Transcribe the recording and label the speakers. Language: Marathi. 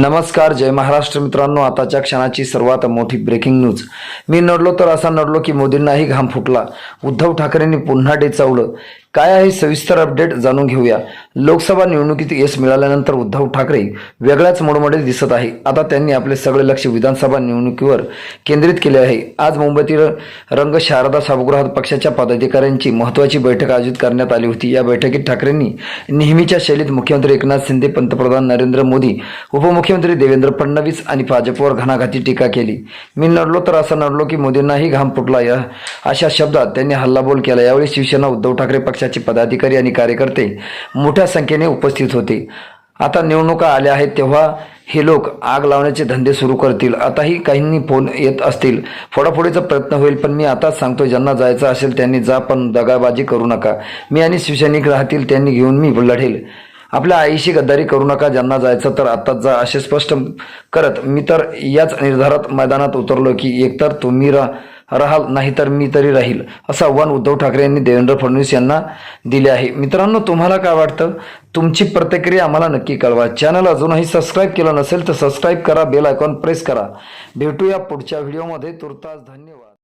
Speaker 1: नमस्कार जय महाराष्ट्र मित्रांनो. आताच्या क्षणाची सर्वात मोठी ब्रेकिंग न्यूज मी नडलो तर असा नडलो की मोदींनाही घाम फुटला. उद्धव ठाकरेंनी पुन्हा डेचावलं. काय आहे सविस्तर अपडेट जाणून घेऊया. लोकसभा निवडणुकीत यश मिळाल्यानंतर उद्धव ठाकरे वेगळ्याच मोडमध्ये दिसत आहे. आता त्यांनी आपले सगळे लक्ष विधानसभा निवडणुकीवर केंद्रित केले आहे. आज मुंबईतील रंग शारदा सभागृहात पक्षाच्या पदाधिकाऱ्यांची महत्त्वाची बैठक आयोजित करण्यात आली होती. या बैठकीत ठाकरेंनी नेहमीच्या शैलीत मुख्यमंत्री एकनाथ शिंदे पंतप्रधान नरेंद्र मोदी उपमुख्यमंत्री देवेंद्र फडणवीस आणि भाजपवर घणाघाती टीका केली. मी नडलो तर असं नडलो की मोदींनाही घाम फुटला या अशा शब्दात त्यांनी हल्लाबोल केला. यावेळी शिवसेना उद्धव ठाकरे पक्ष पक्षाचे पदाधिकारी आणि कार्यकर्ते मोठ्या संख्येने उपस्थित होते. आता निवडणुका आल्या आहेत तेव्हा हे लोक आग लावण्याचे धंदे सुरू करतील. आताही काहींनी फोन येत असतील. फोडाफोडीचा प्रयत्न होईल पण मी आताच सांगतो ज्यांना जायचं असेल त्यांनी जा पण दगाबाजी करू नका. मी आणि शिवसैनिक राहतील त्यांनी घेऊन मी लढेल आपल्या आईशी गद्दारी करू नका ज्यांना जायचं तर आत्ताच जा असे स्पष्ट करत मी तर याच निर्धारात मैदानात उतरलो की एकतर तुम्ही रा राहाल नाही तर मी तरी राहील असं आव्हान उद्धव ठाकरे यांनी देवेंद्र फडणवीस यांना दिले आहे. मित्रांनो तुम्हाला काय वाटतं? तुमची प्रतिक्रिया आम्हाला नक्की कळवा. चॅनल अजूनही सबस्क्राईब केलं नसेल तर सबस्क्राईब करा बेल आयकॉन प्रेस करा. भेटूया पुढच्या व्हिडिओमध्ये तुर्तास धन्यवाद.